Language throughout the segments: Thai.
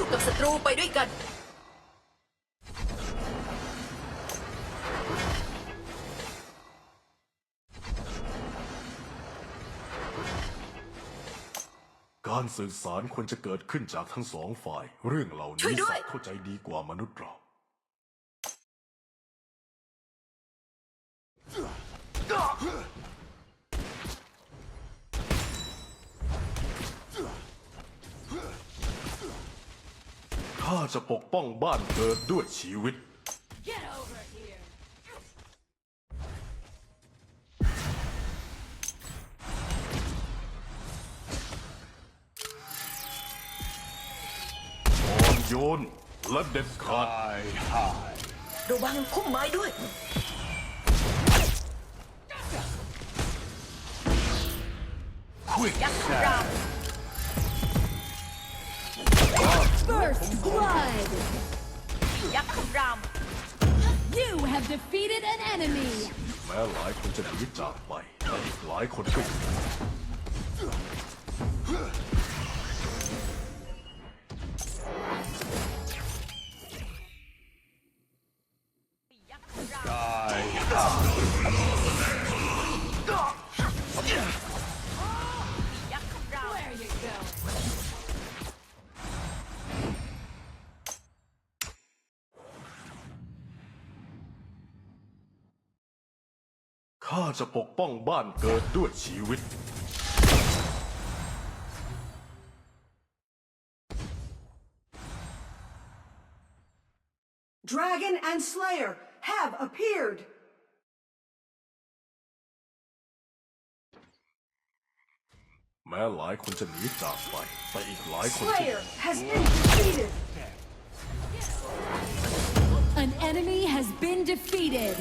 สู้กับศัตรูไปด้วยกัน การสื่อสารควรจะเกิดขึ้นจากทั้งสองฝ่าย เรื่องเหล่าช่นี้ด้วย สัตว์เข้าใจดีกว่ามนุษย์เรา ข้าจะปกป้องบ้านเกิดด้วยชีวิต Get over here. อ่อนโยนและเด็ดขาด ระวังพุ่มไม้ด้วยยักษ์ราม First blood. ยักษ์ราม You have defeated an enemy. แม้หลายคนจะหนีจากไปแต่อีกหลายคนก็อยู่ จะปกป้องบ้านเกิดด้วยชีวิต Dragon and Slayer have appeared. แม้หลายคนจะหนีจากไปแต่อีกหลายคนก็ Slayer has been defeated. An enemy has been defeated.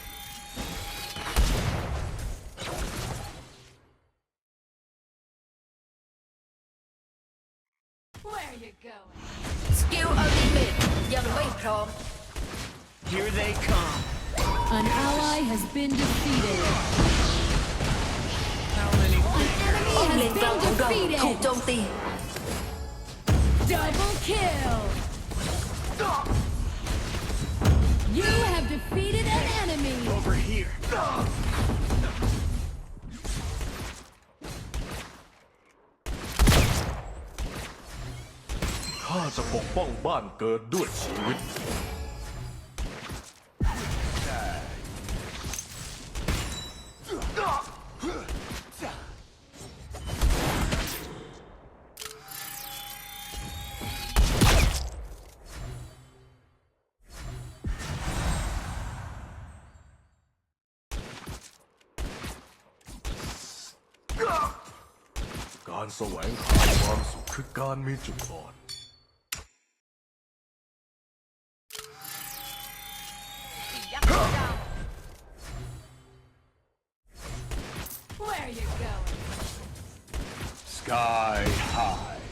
ข้าจะปกป้องบ้านเกิดด้วยชีวิต สวงหาความสุขคือการมีจุดอ่อนยักษ์ราม Where you going? Sky high.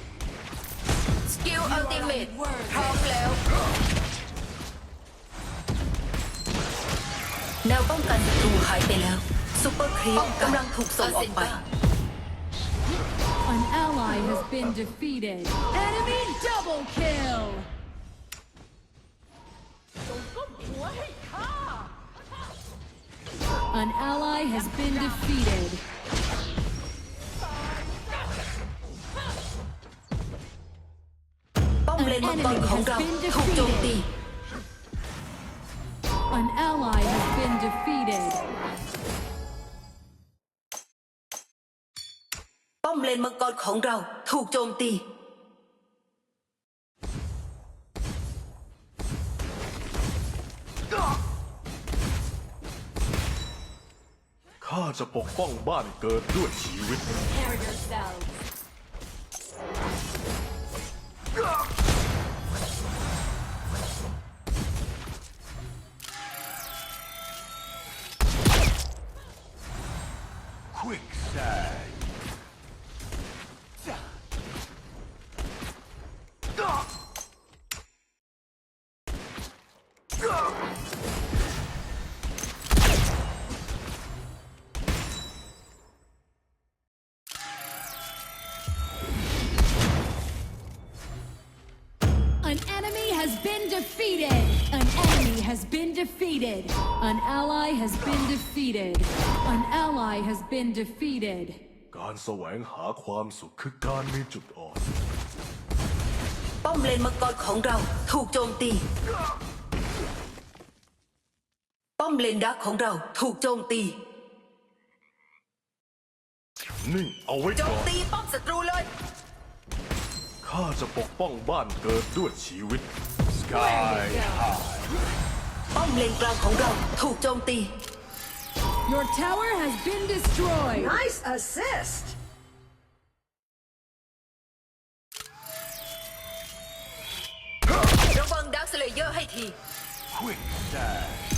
สกิลอัลติเมตพร้อมแล้ว แนวป้องกันศัตรูหายไปแล้วซูเปอร์ครีปกำลังถูกส่งออกไป An ally has been defeated. Enemy double kill! An ally has been defeated. An enemy has been defeated. An ally has been defeated. เลนมังกรของเราถูกโจมตี ข้าจะปกป้องบ้านเกิดด้วยชีวิต Prepare yourselves. Has been defeated. An ally has been defeated. An ally has been defeated. การแสวงหาความสุขคือการมีจุดอ่อน ป้อมเลนมังกรของเราถูกโจมตี ป้อมเลนดักของเราถูกโจมตี นิ่งเอาไว้โจก่มอนตีป้อมศัตรูเลย ข้าจะปกป้องบ้านเกิดด้วยชีวิต Sky high. ป้อมเลนกลางของเราถูกโจมตี Your tower has been destroyed. Nice assist. ระวังดักสเลเยอร์ให้ที Quick dash.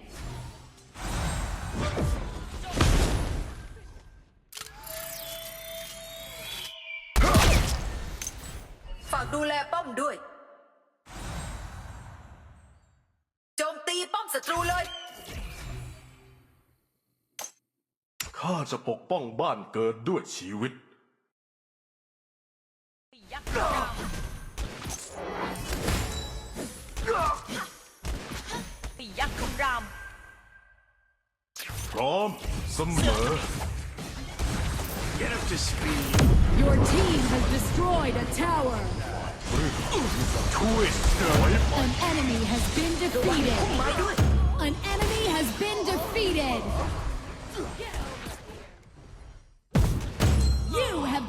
ข้าจะปกป้องบ้านเกิดด้วยชีวิตปียักษ์ของเราปียักษ์ของรามพร้อมเสมอ Get up to speed. Your team has destroyed a tower. ช่วยไว้ An enemy has been ระวัง defeated. พุ่มไม้ด้วย An enemy has been defeated.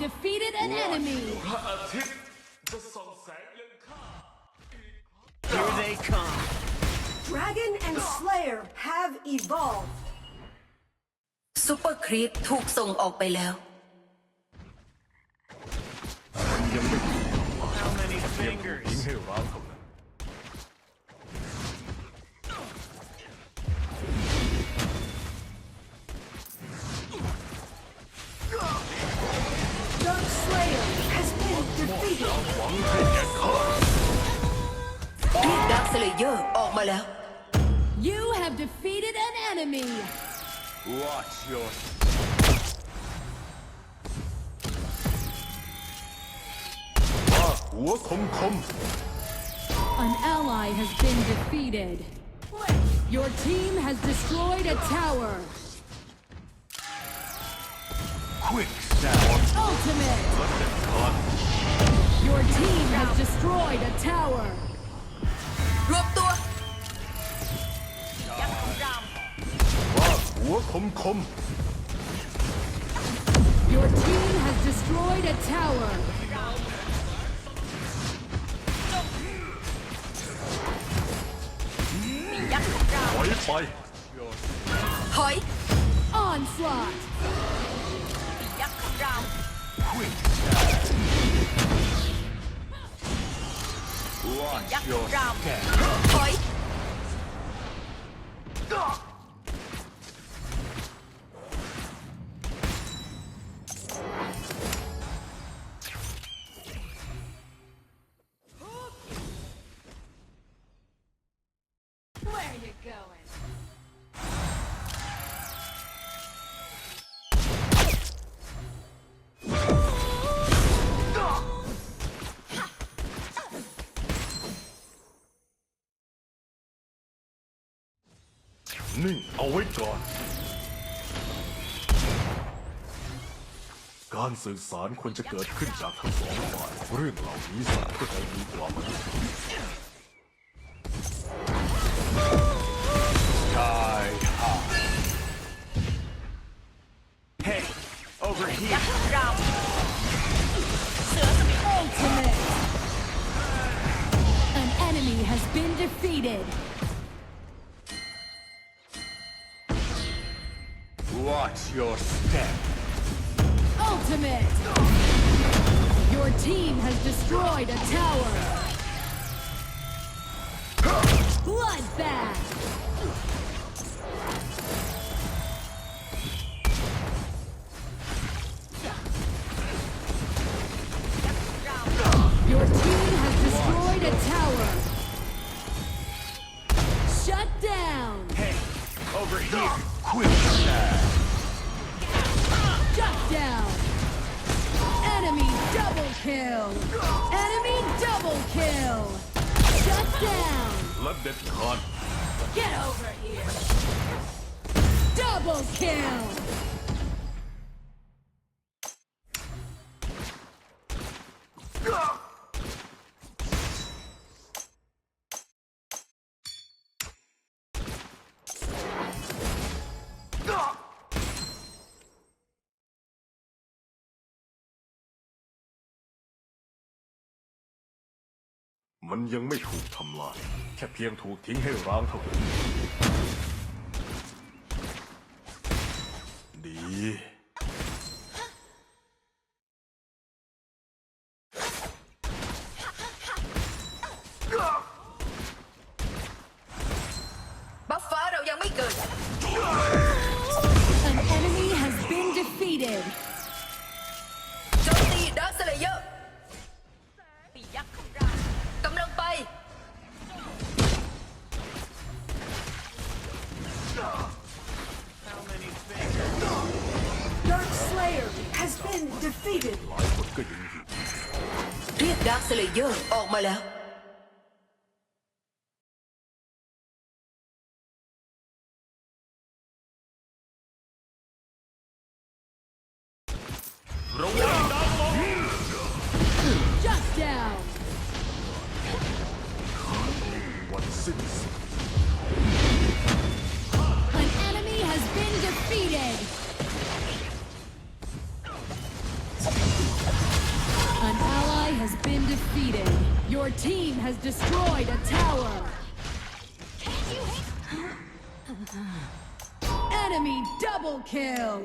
defeated an enemy. พระอาทิตย์จะส่องแสงยังข้า Here they come. Dragon and Slayer have evolved. ซูเปอร์ครีปถูกส่งออกไปแล้ว ยังไม่ถึง How many ทิ้ง fingers? ให้ร้างเท่า defeated. หวังให้แก่ข้า เรียกดักสเลเยอร์ออกมาแล้ว You have defeated an enemy. Watch your ว่าหัวคมคม An ally has been defeated. Your team has destroyed a tower. quick sound. Ultimate. Your team has destroyed a tower. รวบตัว ว่าหัวคมคม Your team has destroyed a tower. ถอยไป ถอย Onslaught. Quick Watch your step. นิ่งเอาไว้ก่อน การสื่อสารควรจะเกิดขึ้นจากทั้งสองฝ่ายเรื่องเหล่านี้สัตว์ก็จะดีกว่ามนุ destroyed a tower. Shut down. Hey, over here. Quick. Shut down. Enemy double kill. Enemy double kill. Shut down. Love this con. Get over here. Double kill. มันยังไม่ถูกทำลาย แค่เพียงถูกทิ้งให้ร้างเท่านั้น been defeated. หลายคนก็ยังอยู่ เรียกดักสเลเยอร์ออกมาแล้ว kill!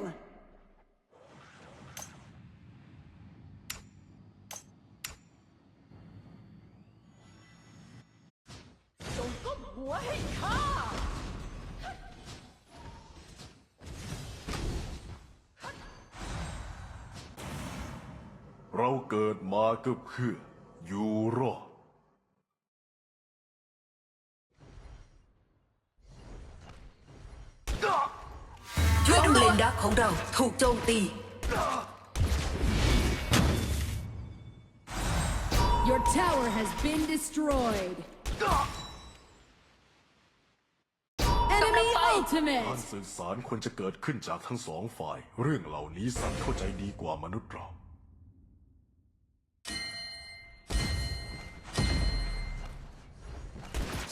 เราเกิดมาก็เพื่ออยู่รอด ดูเลนดักของเราถูกโจมตี Your tower has been destroyed. Enemy การ ultimate! สื่อสารควรจะเกิดขึ้นจากทั้งสองฝ่าย เรื่องเหล่านี้สัตว์เข้าใจดีกว่ามนุษย์เรา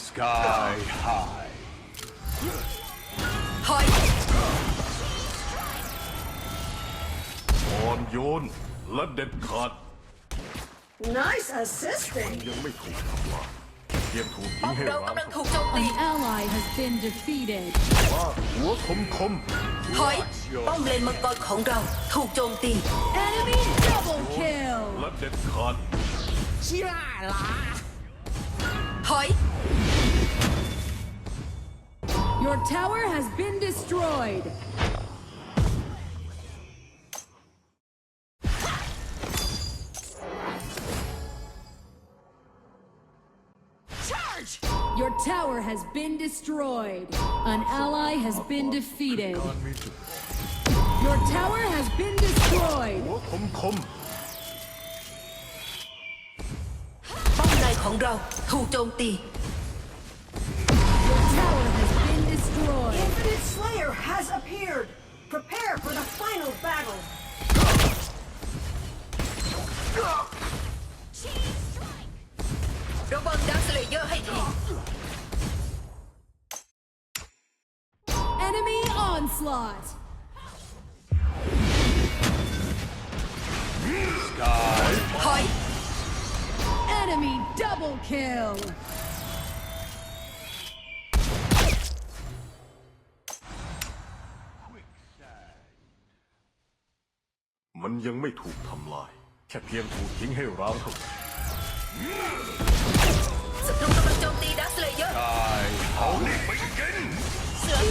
Sky high. ถอย อ่อนโยน และเด็ดขาด Nice assisting. ยังไม่ถูกทำลายเพียงถูกป้ทิ้องมให้เราร้างกำลังเท่าถูกโจมตี An ally has been defeated. ว่าหัวคมคมถอย ป้อมเลนมังกรของเราถูกโจมตี Enemy double kill! และเด็ดขาดถอย Your tower has been destroyed. has been destroyed. An ally has been defeated. การมีจุด Your tower has been destroyed. หัวคมคม ป้อมในของเราถูกโจมตี Your tower has been destroyed. Infinite Slayer has appeared. Prepare for the final battle. ระวังดักสเลเยอร์ให้ที Onslaught. Sky ถอย Enemy double kill. quick side. ยังไม่ถูกทำลาย แค่เพียงถูกทิ้งให้ร้างเท่านั้นศัตรูกำลังโจมตีดักสเลเยอร์ Die. เอานี่ไปกิน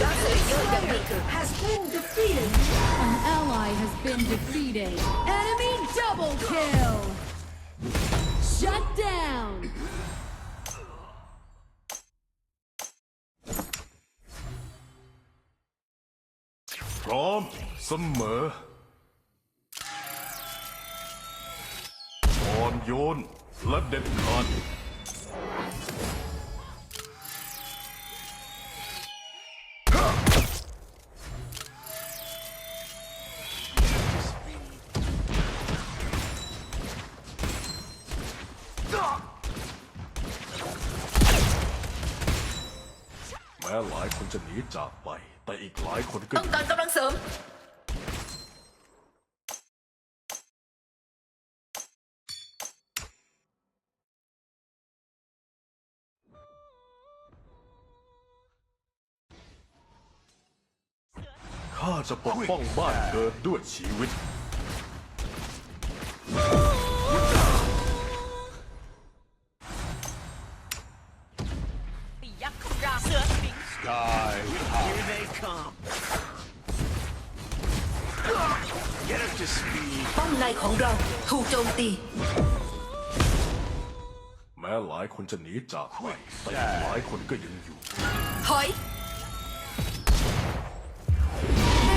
ดักสเลเยอร์ยังไม่เกิด Has been defeated. An ally has been defeated. Enemy double kill. Shut down. พร้อมเสมออ่อนโยนและเด็ดขาด จะหนีจากไป แต่อีกหลายคนก็ต้องการกำลังเสริม ข้าจะปกป้องบ้านเกิดด้วยชีวิต จมตี แม้หลายคนจะหนีจากไปแต่อีกหลายคนก็ยังอยู่ ถอย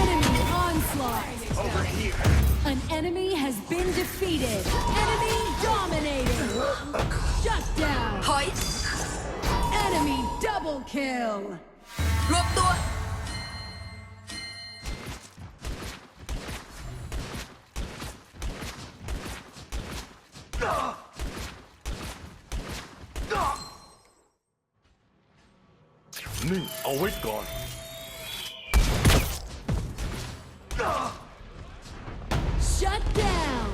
Enemy onslaught. Over here. An enemy has been defeated. Enemy dominating. Shut down. ถอย Enemy double kill. รวมตัว เอาไว้ก่อน Shut down.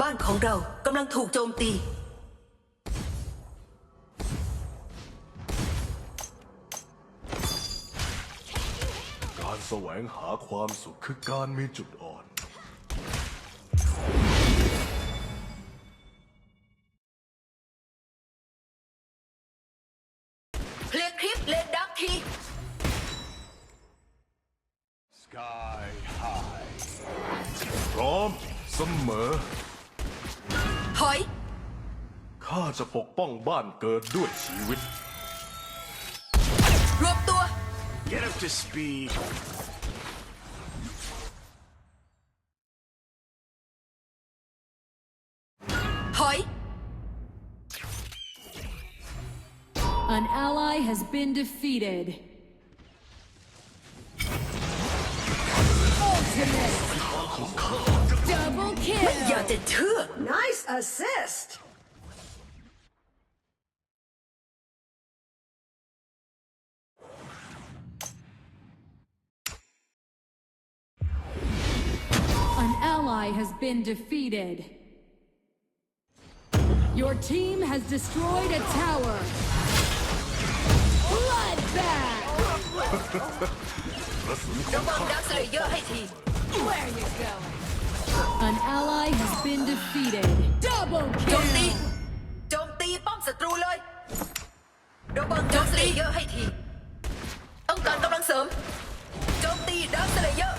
บ้านของเรากำลังถูกโจมตี การแสวงหาความสุขคือการมีจุดอ่อน ปกป้องบ้านเกิดด้วยชีวิต รวมตัว Get up to speed. ถอย An ally has been defeated. Ultimate. Double อย่า kill. จะเชื่อ Nice assist. ally has been defeated. Your team has destroyed a tower. Bloodbath. ระวังดักสเลเยอร์ให้ที Where you going? An ally has been defeated. Double โจมตี kill. โจมตีป้อมศัตรูเลย ระวังดักสเลเยอร์ให้ที ต้องการกำลังเสริม โจมตีดักสเลเยอร์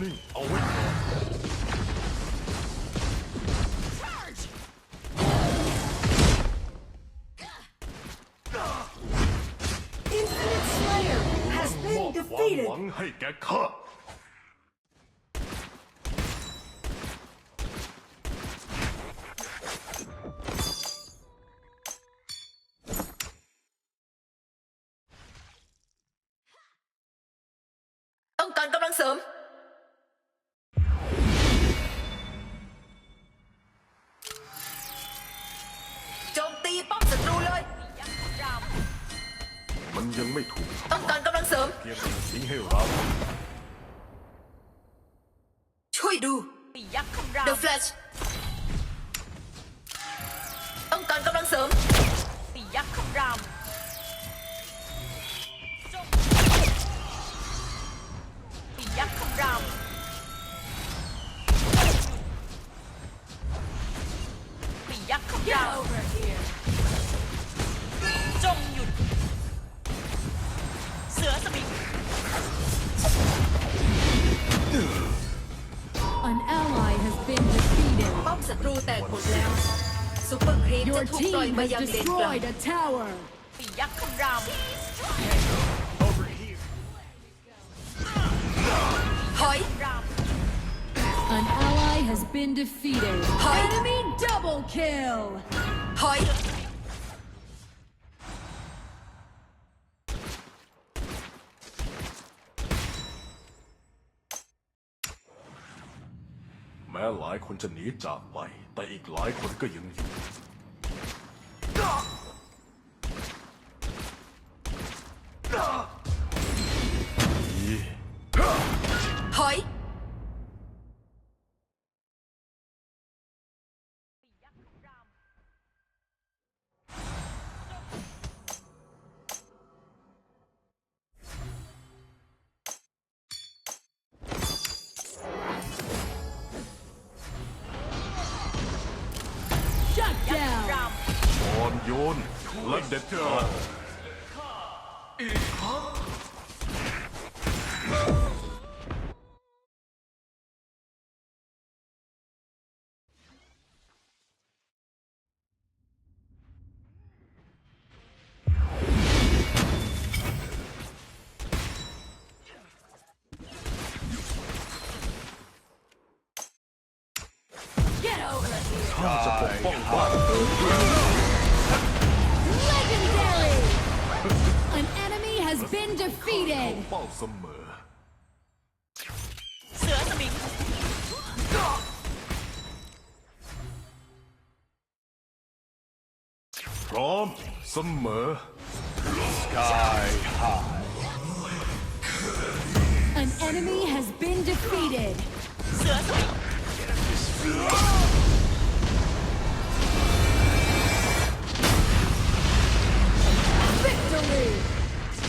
นิ่งเอาไว้ก่อน Infinite Slayer has ม been อบความ defeated. หวังให้แก่ข้า ยังไม่ถูกต้องการกำลังเสริม เพียงถูกทิ้งให้ร้างช่วยดู The Flash ต้องการกำลังเสริม ปียักษ์คำรามปียักษ์คำราม ปียักษ์คำราม defeated. ป้อมศัตรูแตกหมดแล้วซุปเปอร์ครีป Your จะถูกปล่อย team มา has ยังเลนกลาง destroyed a tower. ปียักษ์คำราม Over here. ถอย An ally has been defeated. Hi. Enemy double kill. ถอย คนจะหนีจากไป แต่อีกหลายคนก็ยังอยู่ โยนและเด็ดขาด Get over here. ข้าจะปกป้องบ้านเกิด Legendary. been defeated. เป้าเสมอ เสือสมิง พร้อมเสมอ Sky High An enemy has been defeated. Victory.